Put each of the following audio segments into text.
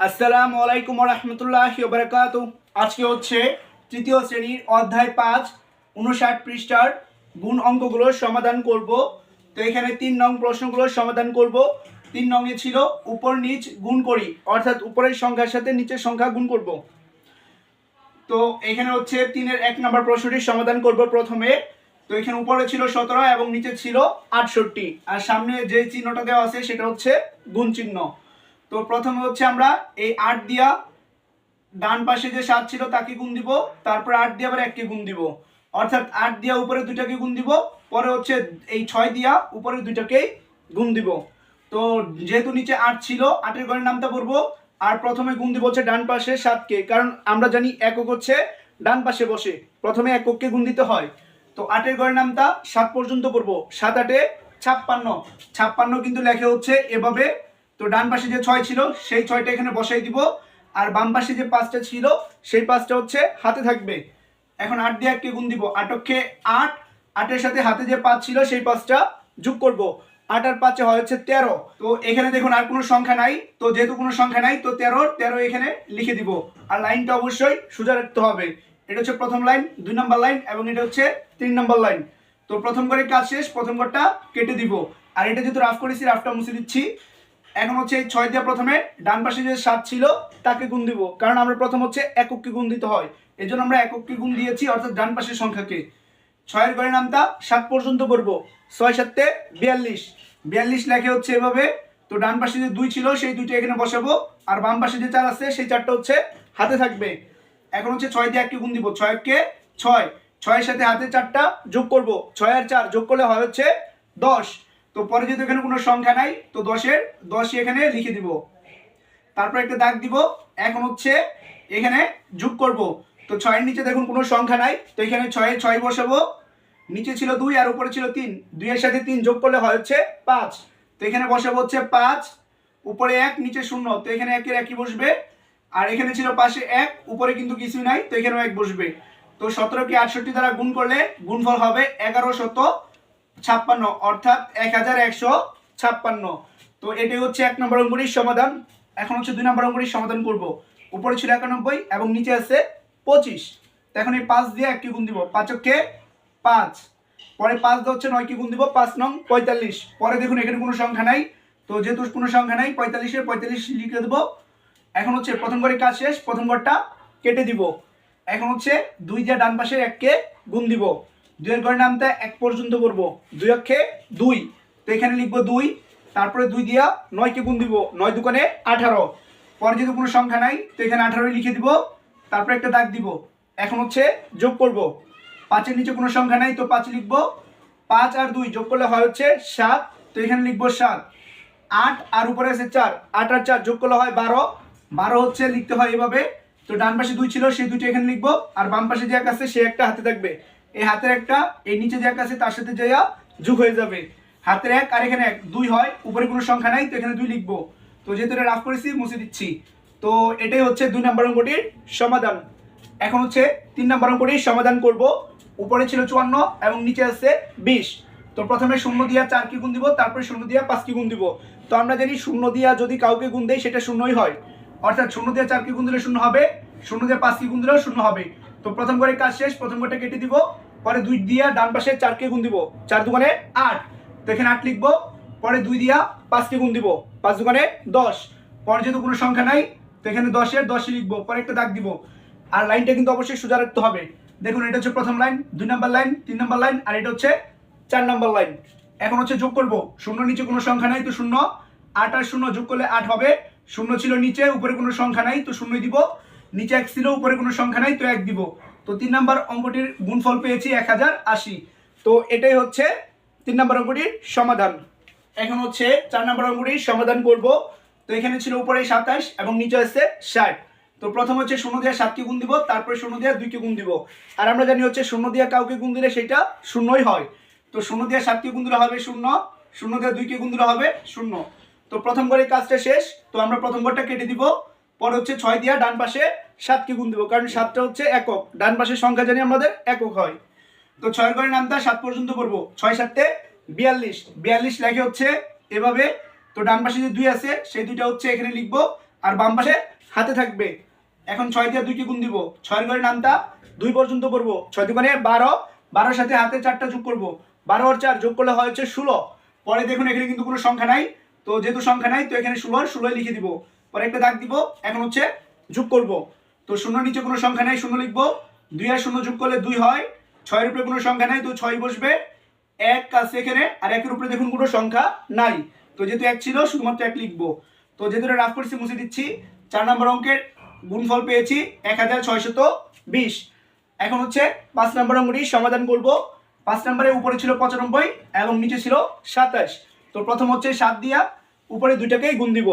আসসালামু আলাইকুম রহমতুল্লাহ বারকাত আজকে হচ্ছে তৃতীয় শ্রেণির অধ্যায় পাঁচ, উনষাট পৃষ্ঠার গুণ অঙ্কগুলোর সমাধান করব। তো এখানে তিন নং প্রশ্নগুলোর সমাধান করব। তিন নংয়ে ছিল উপর নিচ গুণ করি, অর্থাৎ উপরের সংখ্যার সাথে নিচের সংখ্যা গুণ করব। তো এখানে হচ্ছে তিনের এক নম্বর প্রশ্নটির সমাধান করব প্রথমে। তো এখানে উপরে ছিল সতেরো এবং নিচে ছিল আটষট্টি। আর সামনে যে চিহ্নটা দেওয়া আছে সেটা হচ্ছে গুণ চিহ্ন। তো প্রথমে হচ্ছে আমরা এই আট দিয়া ডান পাশে যে সাত ছিল তাকে গুণ দিব, তারপরে আট দিয়ে আবার এককে গুণ দিব। অর্থাৎ আট দিয়া উপরে দুইটাকে গুণ দিব, পরে হচ্ছে এই ছয় দিয়া উপরে দুইটাকেই গুণ দিব। তো যেহেতু নিচে আট ছিল, আটের ঘরের নামটা পড়ব আর প্রথমে গুণ দিব হচ্ছে ডান পাশে সাতকে, কারণ আমরা জানি একক হচ্ছে ডান পাশে বসে, প্রথমে একককে গুণ দিতে হয়। তো আটের ঘরের নামটা সাত পর্যন্ত পড়ব সাত আটে ছাপ্পান্ন ছাপ্পান্ন কিন্তু লেখে হচ্ছে এভাবে তো ডান পাশে যে ছয় ছিল, সেই ছয়টা এখানে বসাই দিব। আর বাম পাশে যে পাঁচটা ছিল, সেই পাঁচটা হচ্ছে হাতে থাকবে। এখন আট দিয়ে এককে গুণ দিব। আটককে আট, আটের সাথে হাতে যে পাঁচ ছিল, সেই পাঁচটা যোগ করব। আট আর পাঁচে হয় হচ্ছে তেরো। তো এখানে দেখুন আর কোনো সংখ্যা নাই। তো যেহেতু কোনো সংখ্যা নাই, তো তেরো তেরো এখানে লিখে দিব। আর লাইনটা অবশ্যই সোজা রাখতে হবে। এটা হচ্ছে প্রথম লাইন, দুই নম্বর লাইন, এবং এটা হচ্ছে তিন নম্বর লাইন। তো প্রথম করে কাজ শেষ, প্রথম ঘরটা কেটে দিব। আর এটা যেহেতু রাফ করেছি রাফটা মুছে দিচ্ছি। এখন হচ্ছে এই ছয় দিয়ে প্রথমে ডান পাশে যে সাত ছিল, তাকে গুণ দিব। কারণ আমরা প্রথম হচ্ছে একককে গুণ দিতে হয়। এই জন্য আমরা একককে গুণ দিয়েছি, অর্থাৎ ডান পাশের সংখ্যাকে। ছয়ের ঘরের নামটা সাত পর্যন্ত করব। ছয় সাতে বিয়াল্লিশ। বিয়াল্লিশ লেখে হচ্ছে এভাবে, তো ডান পাশে যে দুই ছিল, সেই দুইটা এখানে বসাবো। আর বাম পাশে যে চার আছে, সেই চারটা হচ্ছে হাতে থাকবে। এখন হচ্ছে ছয় দিয়ে এককে গুণ দিব। ছয়কে ছয়। ছয়ের সাথে হাতে চারটা যোগ করব। ছয় আর চার যোগ করলে হয় হচ্ছে দশ। তো পরে যেহেতু এখানে কোনো সংখ্যা নাই, তো দশের, দশই এখানে লিখে দিব। তারপর একটা দাগ দিব, এখন হচ্ছে এখানে যোগ করব। তো ছয়ের নিচে দেখুন কোনো সংখ্যা নাই, তো এখানে ছয়ে ছয় বসাবো। নিচে ছিল দুই আর উপরে ছিল তিন। দুইয়ের সাথে তিন যোগ করলে হয় হচ্ছে পাঁচ। তো এখানে বসাবো হচ্ছে পাঁচ, উপরে এক, নিচে শূন্য। তো এখানে একের একই বসবে। আর এখানে ছিল পাশে এক, উপরে কিন্তু কিছুই নাই, তো এখানেও এক বসবে। তো সতেরোকে আটষট্টি দ্বারা গুণ করলে গুণফল হবে এগারো শত ছাপ্পান্ন, অর্থাৎ এক হাজার একশো ছাপ্পান্ন। তো এটাই হচ্ছে এক নম্বর অঙ্কুরির সমাধান। এখন হচ্ছে দুই নম্বর অঙ্কুরির সমাধান করব। উপরে ছিল একানব্বই এবং নিচে আছে পঁচিশ। তো এখন এই পাঁচ দিয়ে একটি গুণ দিব। পাঁচককে পাঁচ। পরে পাঁচ দিয়ে হচ্ছে নয় কি গুণ দিব, পাঁচ নং পঁয়তাল্লিশ। পরে দেখুন, এখানে কোনো সংখ্যা নাই। তো যেহেতু কোনো সংখ্যা নাই পঁয়তাল্লিশে পঁয়তাল্লিশ লিখে দেবো। এখন হচ্ছে প্রথম ঘরের কাজ শেষ, প্রথম ঘরটা কেটে দিব। এখন হচ্ছে দুই দিয়ে ডান পাশের এককে গুণ দিব। দুইয়ের ঘরের নামটা এক পর্যন্ত করব। দুই অক্ষে দুই। তো এখানে লিখব দুই, তারপরে দুই দিয়া নয়কে গুণ দিব, নয় দোকানে আঠারো। পরে যদি কোনো সংখ্যা নাই, তো এখানে আঠারোই লিখে দিব, তারপরে একটা দাগ দিব। এখন হচ্ছে যোগ করব। পাঁচের নিচে কোনো সংখ্যা নাই, তো পাঁচ লিখব। পাঁচ আর দুই যোগ করলে হয় হচ্ছে সাত, তো এখানে লিখব সাত। আট আর উপরে আছে চার, আট আর চার যোগ করলে হয় বারো। বারো হচ্ছে লিখতে হয় এভাবে। তো ডান পাশে দুই ছিল, সেই দুইটা এখানে লিখব, আর বাম পাশে যে এক আছে, সে একটা হাতে থাকবে। এই হাতের একটা, এই নিচে যে এক আছে, তার সাথে যাইয়া যোগ হয়ে যাবে। হাতের এক আর এখানে এক, দুই হয়, উপরে কোনো সংখ্যা নাই, তো এখানে দুই লিখব। তো যেহেতু এটা রাফ করেছি, মুছে দিচ্ছি। তো এটাই হচ্ছে দুই নম্বর অঙ্কটির সমাধান। এখন হচ্ছে তিন নম্বর অঙ্কটির সমাধান করব। উপরে ছিল চুয়ান্ন এবং নিচে আছে বিশ। তো প্রথমে শূন্য দিয়া চার কি গুণ দিব, তারপরে শূন্য দিয়া পাঁচ কি গুণ দিব। তো আমরা জানি শূন্য দিয়া যদি কাউকে গুণ দেয় সেটা শূন্যই হয়। অর্থাৎ শূন্য দিয়ে চার কি গুণ দিলে শূন্য হবে, শূন্য দিয়ে পাঁচ কি গুণ দিলেও শূন্য হবে। তো প্রথম করে কাজ শেষ, প্রথম ঘরটা কেটে দিব। পরে দুই দিয়া ডান পাশে চারকে গুণ দিব। চার দোকানে আট। তো এখানে আট লিখব। পরে দুই দিয়া পাঁচকে গুণ দিব। পাঁচ দোকানে দশ। পরে যেহেতু কোনো সংখ্যা নাই, তো এখানে দশের দশই লিখব। পরে একটা দাগ দিব। আর লাইনটা কিন্তু অবশ্যই সোজা রাখতে হবে। দেখুন, এটা হচ্ছে প্রথম লাইন, দুই নাম্বার লাইন, তিন নাম্বার লাইন, আর এটা হচ্ছে চার নাম্বার লাইন। এখন হচ্ছে যোগ করব। শূন্য নিচে কোনো সংখ্যা নাই, তো শূন্য। আট আর শূন্য যোগ করলে আট হবে। শূন্য ছিল নিচে, উপরে কোনো সংখ্যা নাই, তো শূন্য দিব। নিচে এক ছিল, উপরে কোনো সংখ্যা নাই, তো এক দিব। তো তিন নাম্বার অঙ্কটির গুণফল পেয়েছি এক হাজার আশি। তো এটাই হচ্ছে তিন নাম্বার অঙ্কটির সমাধান। এখন হচ্ছে চার নাম্বার অঙ্কটির সমাধান করব। তো এখানে ছিল উপরে সাতাশ এবং নিচে আছে ষাট। তো প্রথম হচ্ছে শূন্য দিয়ে সাতকে গুণ দিব, তারপরে শূন্য দিয়ে দুইকে গুণ দিব। আর আমরা জানি হচ্ছে শূন্য দিয়ে কাউকে গুণ দিলে সেটা শূন্যই হয়। তো শূন্য দিয়ে সাতকে গুণ দিলে হবে শূন্য শূন্য দিয়ে দুইকে গুণ দিলে হবে শূন্য। তো প্রথম করে কাজটা শেষ। তো আমরা প্রথম ঘরটা কেটে দিব। পরে হচ্ছে ছয় দিয়া ডান পাশে সাতকে গুণ দিব, কারণ সাতটা হচ্ছে একক। ডান পাশের সংখ্যা জানি আমাদের একক হয়। তো ছয়ের ঘরের নামটা সাত পর্যন্ত করব। ছয় সাতে বিয়াল্লিশ। বিয়াল্লিশ লেখে হচ্ছে এভাবে। তো ডান পাশে যে দুই আছে, সেই দুইটা হচ্ছে এখানে লিখব। আর বাম পাশে হাতে থাকবে। এখন ছয় দিয়ে দুইকে গুণ দিব। ছয়ের ঘরের নামটা দুই পর্যন্ত করব। ছয় দুগুণে বারো। বারোর সাথে হাতে চারটা যোগ করব। বারো আর চার যোগ করলে হয় হচ্ছে ষোলো। পরে দেখুন এখানে কিন্তু কোনো সংখ্যা নাই। তো যেহেতু সংখ্যা নাই, তো এখানে ষোলোর ষোলোই লিখে দিব। পরে একটা দাগ দিব। এখন হচ্ছে যোগ করব। তো শূন্য নিচে কোনো সংখ্যা নেই, শূন্য লিখব। দুই আর শূন্য যোগ করলে দুই হয়। ছয়ের উপরে কোনো সংখ্যা নাই, তো ছয় বসবে। এক আছে এখানে, আর একের উপরে দেখুন কোনো সংখ্যা নাই। তো যেহেতু এক ছিল, শুধুমাত্র এক লিখব। তো যেহেতু রাফ করছি, মুছে দিচ্ছি। চার নম্বর অঙ্কের গুণফল পেয়েছি এক হাজার ছয়শত বিশ। এখন হচ্ছে পাঁচ নম্বর অঙ্কটি সমাধান করব। পাঁচ নম্বরের উপরে ছিল পঁচানব্বই এবং নিচে ছিল সাতাশ। তো প্রথম হচ্ছে সাত দিয়া উপরে দুইটাকেই গুণ দিব।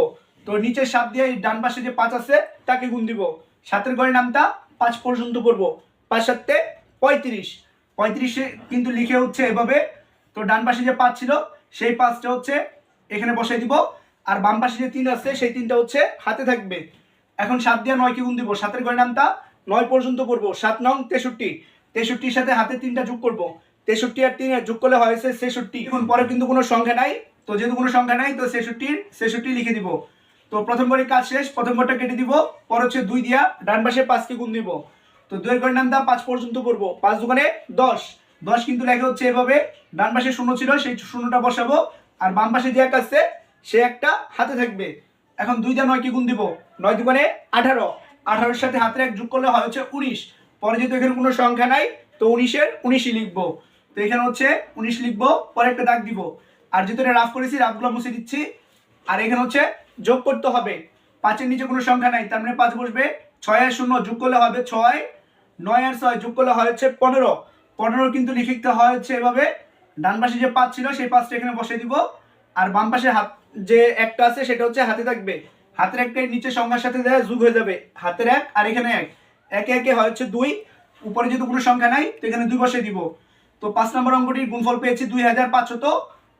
তো নিচে সাত দিয়ে ডান পাশে যে পাঁচ আছে, তাকে গুণ দিব। সাতের ঘরের নামটা পাঁচ পর্যন্ত করব পাঁচ সাতে পঁয়ত্রিশ। পঁয়ত্রিশে কিন্তু লিখে হচ্ছে এভাবে। তো ডান পাশে যে পাঁচ ছিল, সেই পাঁচটা হচ্ছে এখানে বসাই দিব। আর বাম পাশে যে তিন আছে, সেই তিনটা হচ্ছে হাতে থাকবে। এখন সাত দিয়ে নয়কে গুণ দিব। সাতের ঘরের নামটা নয় পর্যন্ত করব সাত নং তেষট্টি। তেষট্টির সাথে হাতে তিনটা যোগ করব। তেষট্টি আর তিনে যোগ করলে হয়েছে ছেষট্টি। এখন পরে কিন্তু কোনো সংখ্যা নাই। তো যেহেতু কোনো সংখ্যা নাই, তো ছেষট্টির ছেষট্টি লিখে দিব। তো প্রথম ঘরের কাজ শেষ, প্রথম ঘরটা কেটে দিব, পর হচ্ছে দুই দিয়া ডান পাশে পাঁচকে গুণ দিব তো দুই দুয়ের ঘরের নামটা পাঁচ পর্যন্ত করব। পাঁচ দোকানে দশ। দশ কিন্তু লেখা হচ্ছে এভাবে, ডান পাশে শূন্য ছিল, সেই শূন্যটা বসাবো, আর বাম পাশে যে এক আছে, সে একটা হাতে থাকবে। এখন দুই দিয়ে নয় কি গুণ দিব। নয় দোকানে আঠারো। আঠারোর সাথে হাতের এক যোগ করলে হয় হচ্ছে উনিশ। পরে যেহেতু এখানে কোনো সংখ্যা নাই, তো উনিশের উনিশই লিখব। তো এখানে হচ্ছে উনিশ লিখব, পরে একটা দাগ দিব। আর যেহেতু এটা রাফ করেছি, রাফগুলো মুছে দিচ্ছি। আর এখানে হচ্ছে যোগ করতে হবে। পাঁচের নিচে কোনো সংখ্যা নাই, তার মানে পাঁচ বসবে। ছয় আর শূন্য যোগ করলে হবে ছয়, নয় আর ছয় যোগ করলে হয় হচ্ছে পনেরো। পনেরো কিন্তু লিখিতে হয় হচ্ছে এভাবে, ডান পাশে যে পাঁচ ছিল সেই পাঁচটা এখানে বসে দিব। আর বাম পাশে হাত, যে একটা আছে সেটা হচ্ছে হাতে থাকবে। হাতের একটা নিচে সংখ্যার সাথে দেয় যোগ হয়ে যাবে, হাতের এক আর এখানে এক। একে একে হয় দুই, উপরে যেহেতু কোনো সংখ্যা নাই, তো এখানে দুই বসে দিব। তো পাঁচ নম্বর অঙ্কটির গুণফল পেয়েছি দুই হাজার পাঁচশত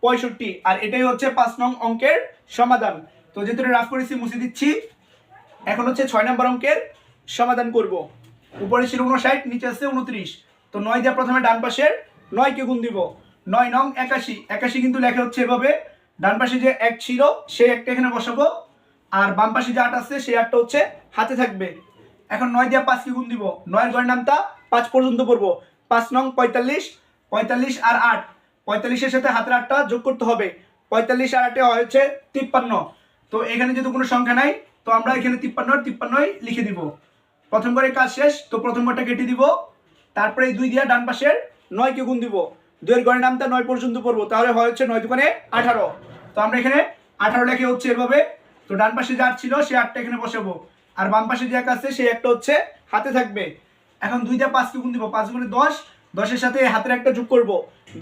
পঁয়ষট্টি, আর এটাই হচ্ছে পাঁচ নং অঙ্কের সমাধান। তো যেহেতু রাফ করেছি, মুছে দিচ্ছি। এখন হচ্ছে ছয় নম্বর অঙ্কের সমাধান করব। উপরে ছিল উনষাট নিচে আছে উনত্রিশ তো নয় দিয়ে প্রথমে ডান পাশের নয়কে গুণ দিব। নয় নং একাশি। একাশি কিন্তু লেখা হচ্ছে এভাবে, ডান পাশে যে এক ছিল, সেই একটা এখানে বসাবো। আর বাম পাশে যে আট আছে, সেই আটটা হচ্ছে হাতে থাকবে। এখন নয় দিয়ে পাঁচকে গুণ দিব। নয়ের ঘরের নামটা পাঁচ পর্যন্ত পড়ব। পাঁচ নং পঁয়তাল্লিশ পঁয়তাল্লিশ আর আট। পঁয়তাল্লিশের সাথে হাতের আটটা যোগ করতে হবে। পঁয়তাল্লিশ আর আটে হয়েছে তিপ্পান্ন। তো এখানে যেহেতু কোনো সংখ্যা নাই, তো আমরা এখানে তিপ্পান্ন, তিপ্পান্নই লিখে দিব। প্রথম করে কাজ শেষ, তো প্রথম ঘরটা কেটে দিব। তারপরে দুই দিয়া ডান পাশের নয়কে গুণ দিব। দুইয়ের ঘরের নামটা নয় পর্যন্ত পড়ব, তাহলে হয় হচ্ছে নয় দোকানে আঠারো। তো আমরা এখানে আঠারো লেখে হচ্ছে এভাবে। তো ডান পাশে যে ছিল সে আটটা এখানে বসাবো। আর বাম পাশে যে এক আছে, সেই একটা হচ্ছে হাতে থাকবে। এখন দুই দিয়ে পাঁচকে গুণ দিব, পাঁচ গুণে দশ। দশের সাথে হাতের একটা যোগ করব।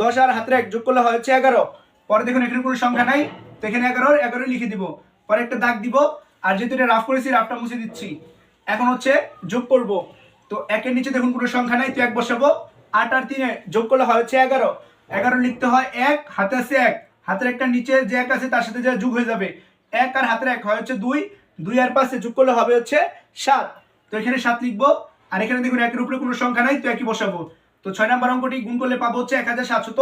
দশ আর হাতের এক যোগ করলে হয় হচ্ছে এগারো। পরে দেখুন এখানে কোনো সংখ্যা নাই, তো এখানে এগারোর, এগারোই লিখে দিব। পরে একটা দাগ দিব, আর যেহেতু এটা রাফ করেছি রাফটা মুছে দিচ্ছি। এখন হচ্ছে যোগ করব। তো একের নিচে দেখুন কোনো সংখ্যা নাই, তো এক বসাবো। আট আর তিনে যোগ করলে হয় হচ্ছে এগারো। এগারো লিখতে হয় এক, হাতে আছে এক। হাতের একটা নিচে যে এক আছে, তার সাথে যা যোগ হয়ে যাবে। এক আর হাতের এক হয় হচ্ছে দুই। দুই আর পাশে যোগ করলে হবে হচ্ছে সাত। তো এখানে সাত লিখব। আর এখানে দেখুন একের উপরে কোনো সংখ্যা নাই, তো একই বসাবো। তো ছয় নম্বর অঙ্কটি গুণ করলে পাবো হচ্ছে এক হাজার সাতশত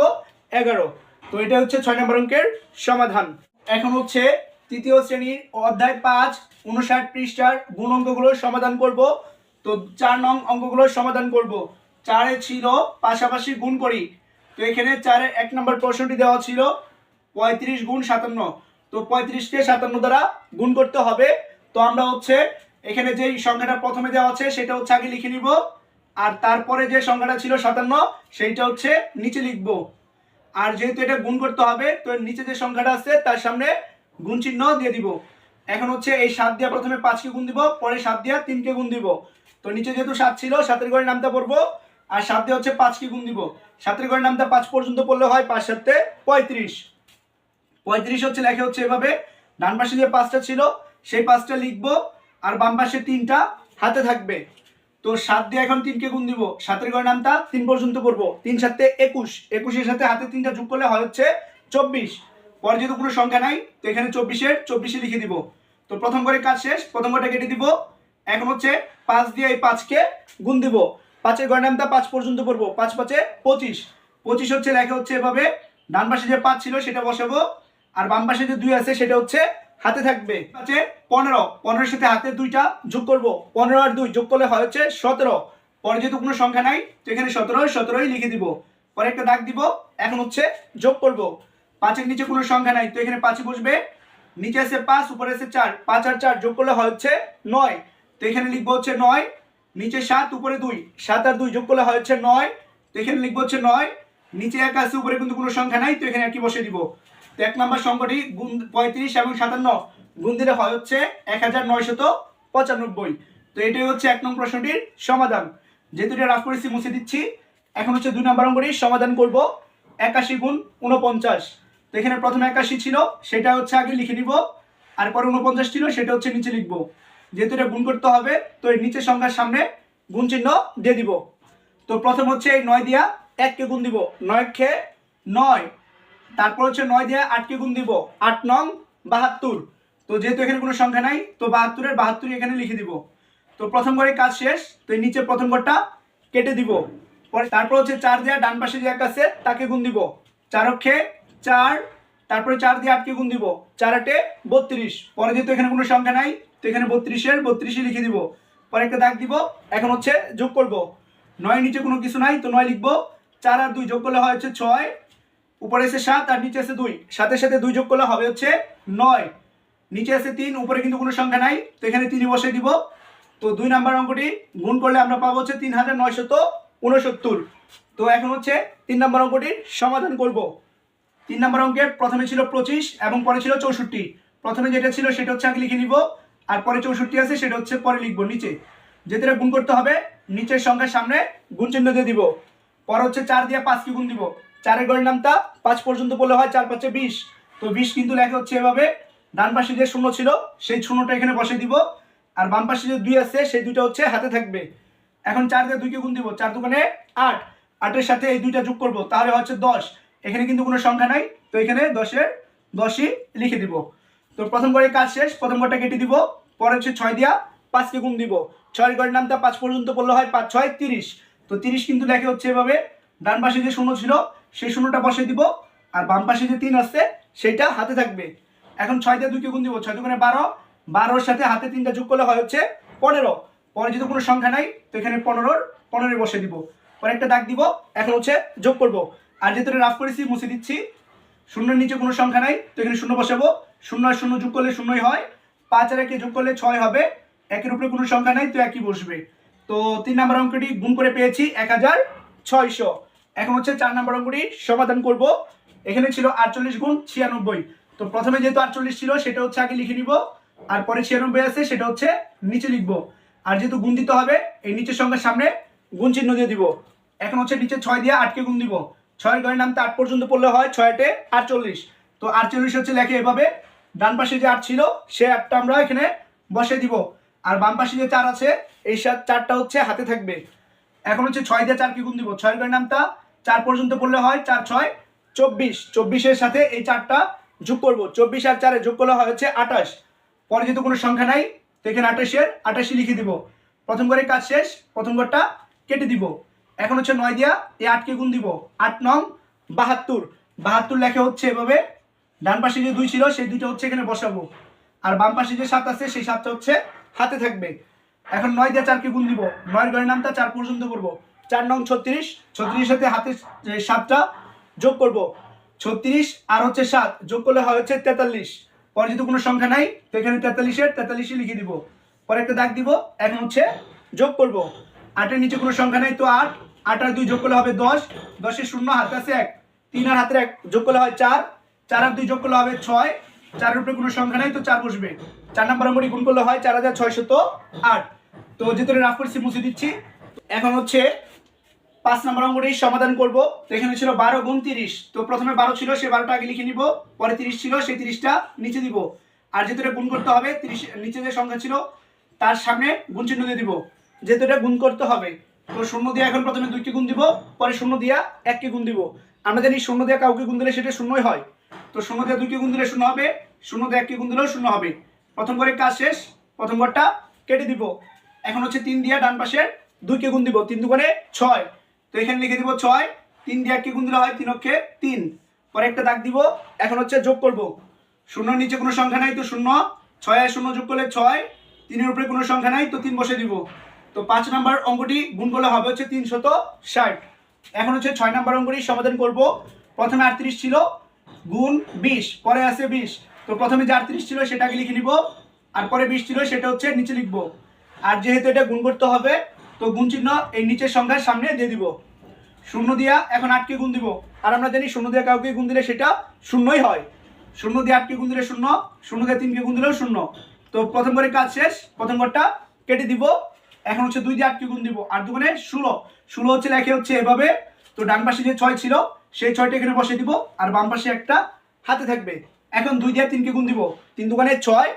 এগারো। তো এটা হচ্ছে ছয় নম্বর অঙ্কের সমাধান। এখন হচ্ছে তৃতীয় শ্রেণির অধ্যায় পাঁচ উনষাট পৃষ্ঠার গুণ অঙ্কগুলোর সমাধান করব। তো চার নং অঙ্কগুলোর সমাধান করব। চারে ছিল, পাশাপাশি গুণ করি। তো এখানে চারে এক নম্বর প্রশ্নটি দেওয়া ছিল, পঁয়ত্রিশ গুণ সাতান্ন। তো পঁয়ত্রিশকে সাতান্ন দ্বারা গুণ করতে হবে। তো আমরা হচ্ছে এখানে যেই সংখ্যাটা প্রথমে দেওয়া আছে, সেটা হচ্ছে আগে লিখে নিব। আর তারপরে যে সংখ্যাটা ছিল সাতান্ন, সেইটা হচ্ছে নিচে লিখব। আর যেহেতু এটা গুণ করতে হবে, তো নিচে যে সংখ্যাটা আছে, তার সামনে গুণ চিহ্ন দিয়ে দিব। এখন হচ্ছে এই সাত দিয়া প্রথমে পাঁচকে গুণ দিব, পরে সাত দিয়া তিনকে গুণ দিব। তো নিচে যেহেতু সাত ছিল, সাতের ঘরের নামটা পড়ব, আর সাত দিয়ে হচ্ছে পাঁচকে গুণ দিব। সাতের ঘরের নামটা পাঁচ পর্যন্ত পড়লে হয় পাঁচ সাতে পঁয়ত্রিশ। পঁয়ত্রিশ হচ্ছে লেখা হচ্ছে এভাবে, ডান পাশে যে পাঁচটা ছিল, সেই পাঁচটা লিখব, আর বাম পাশে তিনটা হাতে থাকবে। তো সাত দিয়ে এখন তিনকে গুণ দিব, সাতের ঘরের নামটা তিন পর্যন্ত পড়ব, তিন সাতে একুশ। একুশের সাথে হাতে তিনটা যোগ করলে হয় হচ্ছে চব্বিশ। পরে যেহেতু কোনো সংখ্যা নাই, তো এখানে চব্বিশের, চব্বিশে লিখে দিব। তো প্রথম করে কাজ শেষ, প্রথম ঘরটা কেটে দিব। এখন হচ্ছে পাঁচ দিয়ে এই পাঁচকে গুণ দিব। পাঁচের ঘরের নামটা পাঁচ পর্যন্ত পড়ব পাঁচ পাঁচে পঁচিশ। পঁচিশ হচ্ছে লেখা হচ্ছে এভাবে, ডান পাশে যে পাঁচ ছিল সেটা বসাবো, আর বাম পাশে যে দুই আছে সেটা হচ্ছে হাতে থাকবে। আছে পনেরো। পনেরোর সাথে হাতে দুইটা যোগ করব। পনেরো আর দুই যোগ করলে হয় হচ্ছে সতেরো। পরে যেহেতু কোনো সংখ্যা নাই, তো এখানে সতেরো সতেরোই লিখে দিব। পরে একটা দাগ দিব, এখন হচ্ছে যোগ করব। পাঁচের নিচে কোনো সংখ্যা নাই। তো এখানে পাঁচই বসবে। নিচে আছে পাঁচ, উপরে আছে চার। পাঁচ আর চার যোগ করলে হচ্ছে নয়। তো এখানে লিখব হচ্ছে নয়, নিচে সাত, উপরে দুই। সাত আর দুই যোগ করলে হচ্ছে নয়। তো এখানে লিখব হচ্ছে নয়। নিচে এক আছে, উপরে কিন্তু কোনো সংখ্যা নাই। তো এখানে একই বসে দিব? তো এক নম্বর সংখ্যাটি গুণ পঁয়ত্রিশ এবং সাতান্ন। গুণ দিলে হয় হচ্ছে এক হাজার নয়শত পঁচানব্বই। তো এটাই হচ্ছে এক নম্বর প্রশ্নটির সমাধান। যেহেতু এটা রাফ করেছি, মুছে দিচ্ছি। এখন হচ্ছে দুই নম্বর অঙ্কটির সমাধান করব। একাশি গুণ উনপঞ্চাশ তো এখানে প্রথমে একাশি ছিল, সেটা হচ্ছে আগে লিখে নিব। আর পরে উনপঞ্চাশ ছিল, সেটা হচ্ছে নিচে লিখব। যেহেতু এটা গুণ করতে হবে, তো এর নিচের সংখ্যার সামনে গুণ চিহ্ন দিয়ে দিব। তো প্রথম হচ্ছে এই নয় দিয়া এককে গুণ দিব নয় খে নয়। তারপর হচ্ছে নয় দিয়ে আটকে গুণ দিব, আট নং বাহাত্তর। তো যেহেতু এখানে কোনো সংখ্যা নাই, তো বাহাত্তরের বাহাত্তরই এখানে লিখে দিব। তো প্রথম ঘরে কাজ শেষ, তো এই নিচে প্রথম ঘরটা কেটে দিব। পরে তারপর হচ্ছে চার দেওয়া ডান পাশে যে এক আছে, তাকে গুণ দিব। চার অক্ষে চার, তারপরে চার দিয়ে আটকে গুণ দিব। চার আটে বত্রিশ। পরে যেহেতু এখানে কোনো সংখ্যা নাই, তো এখানে বত্রিশের, বত্রিশই লিখে দিব। পরে একটা দাগ দিব, এখন হচ্ছে যোগ করব। নয় নিচে কোনো কিছু নাই, তো নয় লিখব। চার আর দুই যোগ করলে হয় হচ্ছে ছয়। উপরে এসে সাত আর নিচে আছে দুই। সাথে সাথে দুই যোগ করলে হবে হচ্ছে নয়। নিচে আছে তিন, উপরে কিন্তু কোনো সংখ্যা নাই, তো এখানে তিনই বসে দিব। তো দুই নাম্বার অঙ্কটি গুণ করলে আমরা পাবো হচ্ছে তিন হাজার নয়শত উনসত্তর তো এখন হচ্ছে তিন নাম্বার অঙ্কটির সমাধান করব। তিন নম্বর অঙ্কের, প্রথমে ছিল পঁচিশ এবং পরে ছিল চৌষট্টি। প্রথমে যেটা ছিল সেটা হচ্ছে আগে লিখে নিব, আর পরে চৌষট্টি আছে, সেটা হচ্ছে পরে লিখব নিচে। যেটা গুণ করতে হবে, নিচের সংখ্যার সামনে গুণ চিহ্ন দিয়ে দিব। পর হচ্ছে চার দিয়ে পাঁচকে গুণ দিব। চারের গড়ের নামটা পাঁচ পর্যন্ত বললে হয় চার পাঁচে বিশ। তো বিশ কিন্তু লেখা হচ্ছে এভাবে, ডান পাশে যে শূন্য ছিল, সেই শূন্যটা এখানে বসে দিব। আর বাম পাশে যে দুই আছে, সেই দুইটা হচ্ছে হাতে থাকবে। এখন চার দিয়ে দুইকে গুণ দিব, চার দোকানে আট। আটের সাথে এই দুইটা যোগ করব, তাহলে হচ্ছে দশ। এখানে কিন্তু কোনো সংখ্যা নাই। তো এখানে দশের দশই লিখে দিব। তো প্রথম করে কাজ শেষ, প্রথম ঘরটা কেটে দিব। পরে হচ্ছে ছয় দিয়া পাঁচকে গুণ দিব। ছয়ের ঘরের নামটা পাঁচ পর্যন্ত বললে হয় পাঁচ, ছয়, তিরিশ। তো তিরিশ কিন্তু লেখে হচ্ছে এভাবে, ডান পাশে যে শূন্য ছিল, সেই শূন্যটা বসে দিব। আর বাম পাশে যে তিন আসছে সেইটা হাতে থাকবে। এখন ছয় দিয়ে দুইকে গুণ দিব, ছয় দুগুণে বারো। বারোর সাথে হাতে তিনটা যোগ করলে হয় হচ্ছে পনেরো। পরে যদি কোনো সংখ্যা নাই, তো এখানে পনেরোর পনেরো বসে দিব। পরে একটা দাগ দিব, এখন হচ্ছে যোগ করব। আর যেহেতু রাফ করেছি, মুছে দিচ্ছি। শূন্যের নিচে কোনো সংখ্যা নাই, তো এখানে শূন্য বসাবো। শূন্য আর শূন্য যোগ করলে শূন্যই হয়। পাঁচ আর একে যোগ করলে ছয় হবে। একের উপরে কোনো সংখ্যা নাই, তো একই বসবে। তো তিন নম্বর অঙ্কটি গুণ করে পেয়েছি এক হাজার ছয়শো। এখন হচ্ছে চার নম্বর অঙ্কটি সমাধান করব। এখানে ছিল আটচল্লিশ গুণ ছিয়ানব্বই। তো প্রথমে যেহেতু আটচল্লিশ ছিল, সেটা হচ্ছে আগে লিখে নিব। আর পরে ছিয়ানব্বই আছে, সেটা হচ্ছে নিচে লিখব। আর যেহেতু গুণ দিতে হবে, এই নিচের সংখ্যার সামনে গুণ চিহ্ন দিয়ে দিব। এখন হচ্ছে নিচে ছয় দিয়ে আটকে গুণ দিব। ছয়ের গড়ের নামটা আট পর্যন্ত পড়লে হয় ছয়টে আটচল্লিশ। তো আটচল্লিশ হচ্ছে লেখে এভাবে, ডান পাশে যে আট ছিল, সে আটটা আমরা এখানে বসে দিব। আর বাম পাশে যে চার আছে, এই সাত- চারটা হচ্ছে হাতে থাকবে। এখন হচ্ছে ছয় দিয়ে চার কি গুণ দিব। ছয়ের গড়ের নামটা চার পর্যন্ত পড়লে হয় চার ছয় চব্বিশ। চব্বিশের সাথে এই চারটা যোগ করব। চব্বিশ আর চারে যোগ করলে হচ্ছে আঠাশ। পরে যেহেতু কোনো সংখ্যা নাই, তো এখানে আঠাশের আঠাশি লিখে দিব। প্রথম ঘরে কাজ শেষ, প্রথম ঘরটা কেটে দিব। এখন হচ্ছে নয় দিয়া এই আটকে গুণ দিব। আট নং, বাহাত্তর। বাহাত্তর লেখা হচ্ছে এভাবে, ডান পাশে যে দুই ছিল, সেই দুইটা হচ্ছে এখানে বসাবো। আর বাম পাশে যে সাত আছে, সেই সাতটা হচ্ছে হাতে থাকবে। এখন নয় দিয়ে চারকে গুণ দিব। নয়ের ঘরের নামটা চার পর্যন্ত করব। চার নং ছত্রিশ, ছত্রিশের সাথে হাতে সাতটা যোগ করব। ছত্রিশ আর হচ্ছে সাত, যোগ করলে হয় হচ্ছে তেতাল্লিশ। পরে যেহেতু কোনো সংখ্যা নাই, তো এখানে তেতাল্লিশের তেতাল্লিশই লিখে দিব। পরে একটা দাগ দিব, এখন হচ্ছে যোগ করব। আটের নিচে কোনো সংখ্যা নাই, তো আট আট আর দুই যোগ করলে হবে দশ, দশের শূন্য হাতে আছে এক, তিন আর হাতের এক যোগ করলে হয় চার চার আর দুই যোগ করলে হবে ছয়, চারের উপরে কোনো সংখ্যা নাই, তো চার বসবে। চার নম্বর অঙ্কটি গুণ করলে হয় চার হাজার ছয়শত আট। তো যেহেতু রাফ করছি, মুছে দিচ্ছি। এখন হচ্ছে পাঁচ নম্বর অঙ্কটির সমাধান করব। তো এখানে ছিল বারো গুণ তিরিশ। তো প্রথমে বারো ছিল, সে বারোটা আগে লিখে নিব। পরে তিরিশ ছিল, সেই তিরিশটা নিচে দিব। আর যেহেতু গুণ করতে হবে, তিরিশ, নিচে যে সংখ্যা ছিল, তার সামনে গুণ চিহ্ন দিয়ে দিব। যেহেতু এটা গুণ করতে হবে, তো শূন্য দিয়ে এখন প্রথমে দুইকে গুণ দিব, পরে শূন্য দিয়া এককে গুণ দিব। আমরা জানি শূন্য দিয়ে কাউকে গুণ দিলে সেটা শূন্যই হয়। তো শূন্য দিয়ে দুইকে গুণ দিলে শূন্য হবে, শূন্য দিয়ে এককে গুণ দিলেও শূন্য হবে। প্রথম করে কাজ শেষ, প্রথম ঘরটা কেটে দিব। এখন হচ্ছে তিন দিয়া ডান পাশের দুইকে গুণ দিব, তিন দুগুণে ছয়। তো এখানে লিখে দিব ছয়, তিন দিয়ে এককে গুণ দিলে হয় তিন অক্ষে তিন। পরে একটা দাগ দিব, এখন হচ্ছে যোগ করব। শূন্যর নিচে কোনো সংখ্যা নাই তো শূন্য, ছয় শূন্য যোগ করলে ছয়, তিনের উপরে কোনো সংখ্যা নাই তো তিন বসে দিব। তো পাঁচ নাম্বার অঙ্কটি গুণ করলে হবে হচ্ছে তিনশত ষাট। এখন হচ্ছে ছয় নাম্বার অঙ্কটি সমাধান করব। প্রথমে আটত্রিশ ছিল, গুণ বিশ, পরে আছে বিশ। তো প্রথমে যে আটত্রিশ ছিল সেটাকে লিখে নিব, আর পরে বিশ ছিল সেটা হচ্ছে নিচে লিখব। আর যেহেতু এটা গুণ করতে হবে, তো গুণ চিহ্ন এই নিচের সংখ্যার সামনে দিয়ে দিব। শূন্য দিয়া এখন আটকে গুণ দিব। আর আমরা জানি শূন্য দিয়ে কাউকে গুণ দিলে সেটা শূন্যই হয়। শূন্য দিয়ে আটকে গুণ দিলে শূন্য শূন্য দিয়ে তিনকে গুণ দিলেও শূন্য। তো প্রথম করে কাজ শেষ, প্রথম ঘরটা কেটে দিব। এখন হচ্ছে দুই দিয়ে আটকে গুণ দিব। আর দুগুণে ষোলো। ষোলো হচ্ছে লেখে হচ্ছে এভাবে। তো ডান পাশে যে ছয় ছিল, সেই ছয়টা এখানে বসে দিব। আর বাম পাশে একটা হাতে থাকবে। এখন দুই দিয়ে তিনকে গুণ দিব। তিন দোকানে ছয়।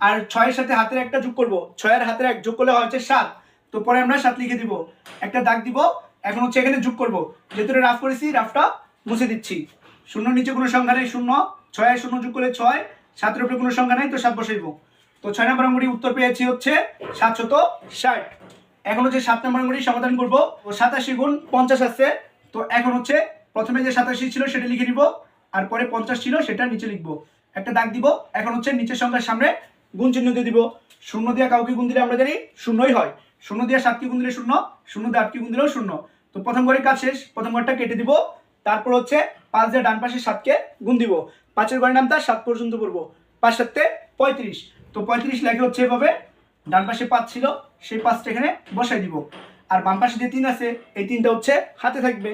আর ছয়ের সাথে হাতের একটা যোগ করব। ছয়ের হাতের এক যোগ করলে হচ্ছে সাত। তো পরে আমরা সাত লিখে দিব। একটা দাগ দিব। এখন হচ্ছে এখানে যোগ করব। যেহেতু রাফ করেছি, রাফটা মুছে দিচ্ছি। শূন্য নিচে কোনো সংখ্যা নেই, শূন্য। ছয় শূন্য যোগ করলে ছয়। সাতের উপরে কোনো সংখ্যা নেই, তো সাত বসাইব। তো ছয় নম্বর অঙ্গটি উত্তর পেয়েছি হচ্ছে সাতশত ষাট। এখন হচ্ছে সাত নম্বর অঙ্গটি সমাধান করব। সাতাশি গুণ পঞ্চাশ আছে। তো এখন হচ্ছে প্রথমে যে সাতাশি ছিল সেটা লিখে নিব। আর পরে পঞ্চাশ ছিল সেটা নিচে লিখব। একটা দাগ দিব। এখন হচ্ছে নিচের সংখ্যার সামনে গুণ চিহ্ন দিয়ে দিব। শূন্য দিয়ে কাউকে গুণ দিলে আমরা জানি শূন্যই হয়। শূন্য দিয়ে সাতকে গুণ দিলে শূন্য শূন্য দিয়ে আটকে গুণ দিলেও শূন্য। তো প্রথম ঘরের কাজ শেষ। প্রথম ঘরটা কেটে দিব। তারপর হচ্ছে পাঁচ দিয়ে ডান পাশে সাতকে গুণ দিব। পাঁচের ঘরের নামটা সাত পর্যন্ত করব পাঁচ সাতে পঁয়ত্রিশ। তো পঁয়ত্রিশ লেখে হচ্ছে এভাবে, ডান পাশে পাঁচ ছিল, সেই পাঁচটা এখানে বসাই দিব। আর বাম পাশে যে তিন আছে, এই তিনটা হচ্ছে হাতে থাকবে।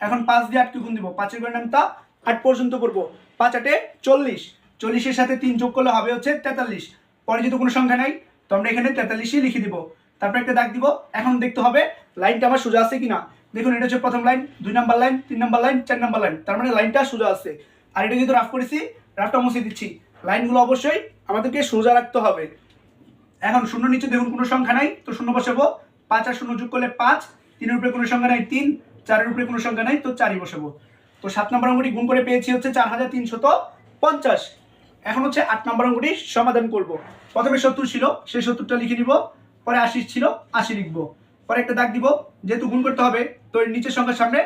এখন পাঁচ দিয়ে আটকে গুণ দিব। পাঁচের ঘরের নামটা আট পর্যন্ত করব। পাঁচ আটে চল্লিশ। চল্লিশের সাথে তিন যোগ করলে হবে হচ্ছে তেতাল্লিশ। পরে যেহেতু কোনো সংখ্যা নাই, তো আমরা এখানে তেতাল্লিশই লিখে দিব। তারপরে একটা দাগ দিব। এখন দেখতে হবে লাইনটা আমার সোজা আছে কিনা। দেখুন, এটা হচ্ছে প্রথম লাইন, দুই নাম্বার লাইন, তিন নাম্বার লাইন, চার নাম্বার লাইন। তার মানে লাইনটা সোজা আছে। আর এটা যেহেতু রাফ করেছি রাফটা মুছে দিচ্ছি। লাইনগুলো অবশ্যই আমাদেরকে সোজা রাখতে হবে। এখন শূন্য নিচে দেখুন কোনো সংখ্যা নাই, তো শূন্য বসাবো। পাঁচ আর শূন্য যোগ করলে পাঁচ, তিনের উপরে কোনো সংখ্যা নাই, তিন, চারের উপরে কোনো সংখ্যা নাই, তো চারই বসাবো। তো সাত নম্বর অঙ্কটি গুণ করে পেয়েছি হচ্ছে চার হাজার তিনশত পঞ্চাশ। এখন হচ্ছে আট নম্বর অঙ্কটি সমাধান করব। প্রথমে সত্তর ছিল, সেই সত্তরটা লিখে নিব, পরে আশি ছিল, আশি লিখব। পরে একটা দাগ দিব, যেহেতু গুণ করতে হবে, তো এর নিচের সংখ্যার সামনে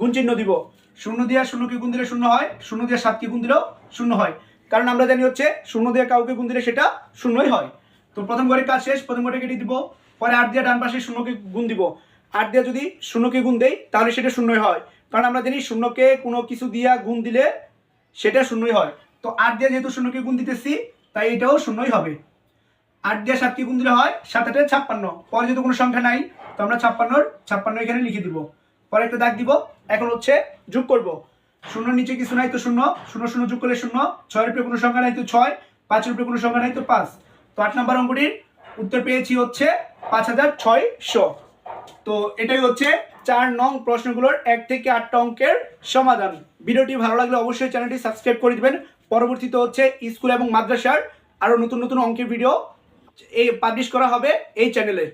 গুণ চিহ্ন দিব। শূন্য দিয়ে শূন্যকে গুণ দিলে শূন্য হয়, শূন্য দিয়ে সাতকে গুণ দিলেও শূন্য হয়। কারণ আমরা জানি হচ্ছে শূন্য দিয়ে কাউকে গুণ দিলে সেটা শূন্যই হয়। তো প্রথম ঘরের কাজ শেষ, প্রথম ঘরে কেটে দিব, পরে আট দিয়ে ডান পাশে শূন্যকে গুণ দিব। আট দিয়ে যদি শূন্যকে গুণ দেই, তাহলে সেটা শূন্যই হয়। কারণ আমরা জানি শূন্যকে কোনো কিছু দিয়া গুণ দিলে সেটা শূন্যই হয়। তো আট দিয়ে যেহেতু শূন্যকে গুণ দিতেছি, তাই এটাও শূন্যই হবে। আট দিয়ে সাতকে গুণ দিলে হয় সাত আটে ছাপ্পান্ন। পরে যেহেতু কোনো সংখ্যা নাই, তো আমরা ছাপ্পান্নর, ছাপ্পান্ন এখানে লিখে দিব। পরে একটা দাগ দিব, এখন হচ্ছে যোগ করব। শূন্য নিচে কিছু নাই তো শূন্য শূন্য শূন্য যোগ করলে শূন্য ছয়ের উপরে কোনো সংখ্যা নাই তো ছয় পাঁচের উপরে কোনো সংখ্যা নাই তো পাঁচ। তো আট নম্বর অঙ্কটির উত্তর পেয়েছি হচ্ছে পাঁচ হাজার ছয়শো। তো এটাই হচ্ছে চার নং প্রশ্নগুলোর এক থেকে আটটা অঙ্কের সমাধান। ভিডিওটি ভালো লাগলে অবশ্যই চ্যানেলটি সাবস্ক্রাইব করে দিবেন। পরবর্তীতে হচ্ছে স্কুল এবং মাদ্রাসার আরও নতুন নতুন অঙ্কের ভিডিও এই পাবলিশ করা হবে এই চ্যানেলে